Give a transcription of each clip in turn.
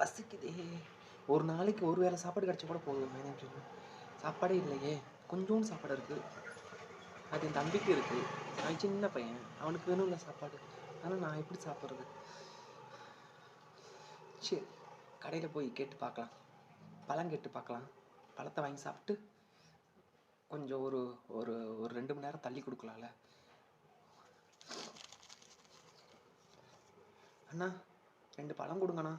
பசிக்குதே. ஒரு நாளைக்கு ஒரு வேளை சாப்பாடு கிடச்சா கூட போதும் மேனேஜர் சாப்பாடே இல்லையே கொஞ்சோண்டு சாப்பாடு இருக்குது அது என் தம்பிக்கு இருக்குது அவன் சின்ன பையன். அவனுக்கு வேணும் இல்லை சாப்பாடு. ஆனால் நான் எப்படி சாப்பிட்றது? சரி கடையில் போய் கேட்டு பார்க்கலாம். பழம் கேட்டு பார்க்கலாம். பழத்தை வாங்கி சாப்பிட்டு கொஞ்சம் ஒரு ஒரு ஒரு ரெண்டு மணி நேரம் தள்ளி கொடுக்கலாம்ல. அண்ணா ரெண்டு பழம் கொடுங்கண்ணா.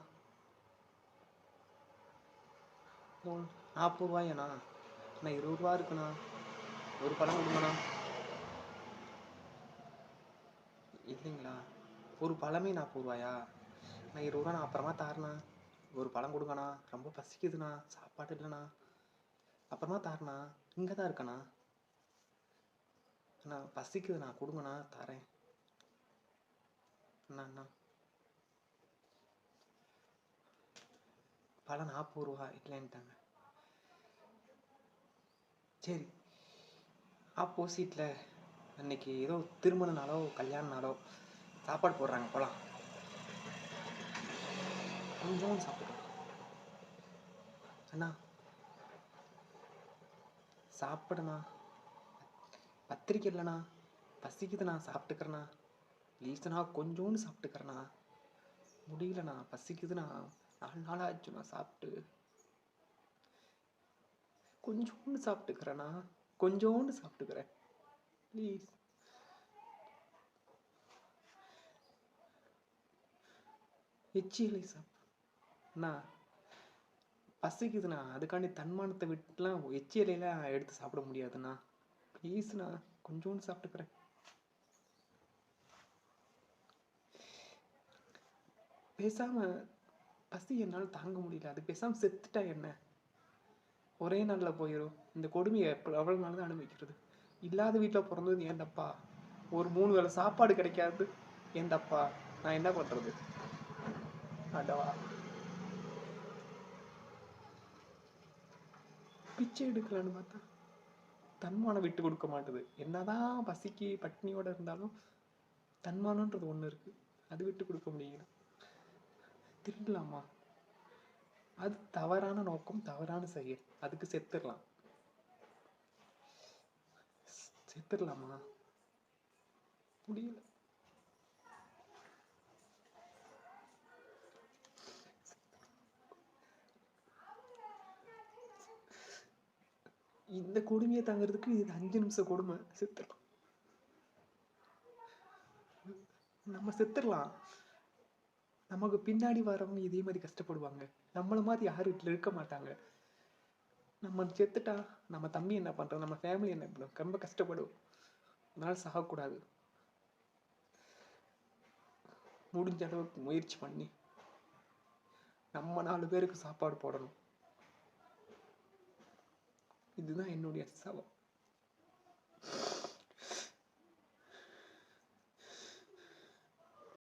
நாற்பது ரூபாயாண்ணா அண்ணா இருபது ரூபா இருக்குண்ணா. ஒரு பழம் கொடுங்கண்ணா. இல்லைங்களா? ஒரு பழமே நாற்பது ரூபாயா? நான் இருபது ரூபா நான் அப்புறமா தாரணா ஒரு பழம் கொடுங்கண்ணா. ரொம்ப பசிக்குதுண்ணா. சாப்பாடு இல்லைண்ணா. அப்புறமா தாரணா இங்கே தான் இருக்கண்ணா. அண்ணா பசிக்குதுண்ணா. கொடுங்கண்ணா. தரேன். அண்ணா அண்ணா. பல நாற்பது ரூபா இல்லைன்ட்டாங்க சரி. ஆப்போசிட்டில் அன்னைக்கு ஏதோ திருமண நாளோ கல்யாண நாளோ சாப்பாடு போடுறாங்க போகலாம் கொஞ்சம் சாப்பிடுறோம் அண்ணா சாப்பிடுண்ணா. பத்திரிக்கை இல்லைண்ணா பசிக்குதுண்ணா சாப்பிட்டுக்கிறேண்ணா. ப்ளீஸ்ண்ணா கொஞ்சோண்டு சாப்பிட்டுக்கிறேண்ணா. முடியலண்ணா பசிக்குதுண்ணா. நாலு நாள் நான் சாப்பிட்டு. கொஞ்சோண்டு சாப்பிட்டுக்கிறேண்ணா கொஞ்சோண்டு சாப்பிட்டுக்கிறேன். ப்ளீஸ் எச்சியலை சாப் அண்ணா பசிக்குதுண்ணா. அதுக்காண்டி தன்மானத்தை விட்டுலாம் எச்சியலையெல்லாம் எடுத்து சாப்பிட முடியாதுண்ணா. ப்ளீஸ்ண்ணா கொஞ்சோண்டு சாப்பிட்டுக்கிறேன். பேசாம பசி என்னால் தாங்க முடியல. அது பேசாம செத்துட்டா என்ன? ஒரே நாளில் போயிடும் இந்த கொடுமையை எவ்வளோ நாள் தான் அனுபவிக்கிறது? இல்லாத வீட்டில் பிறந்தது ஏன் தப்பா? ஒரு மூணு வேளை சாப்பாடு கிடைக்காது. ஏன் தப்பா? நான் என்ன பண்ணுறது அடவா. பிச்சை எடுக்கலான்னு பார்த்தா தன்மானம் விட்டு கொடுக்க மாட்டுது. என்னதான் பசிக்கு பட்னியோட இருந்தாலும் தன்மானன்றது ஒன்று இருக்கு. அது விட்டு கொடுக்க முடியல. திருடலாமா? அது தவறான நோக்கம் தவறான செயல். அதுக்கு செத்துடலாம். செத்துடலாமா? முடியல. இந்த கொடுமையை தாங்கிறதுக்கு இது அஞ்சு நிமிஷம் கொடுமை. செத்துடலாம். நம்ம செத்துடலாம். நமக்கு பின்னாடி வரவங்க இதே மாதிரி கஷ்டப்படுவாங்க. நம்மளை மாதிரி யாரும் வீட்டில் இருக்க மாட்டாங்க. நம்ம செத்துட்டா நம்ம தம்பி என்ன பண்ணுறோம் நம்ம ஃபேமிலி என்ன பண்ணுறோம் ரொம்ப கஷ்டப்படும் அதனால சாகக்கூடாது. முடிஞ்ச அளவுக்கு முயற்சி பண்ணி நம்ம நாலு பேருக்கு சாப்பாடு போடணும். இதுதான் என்னுடைய சவம்.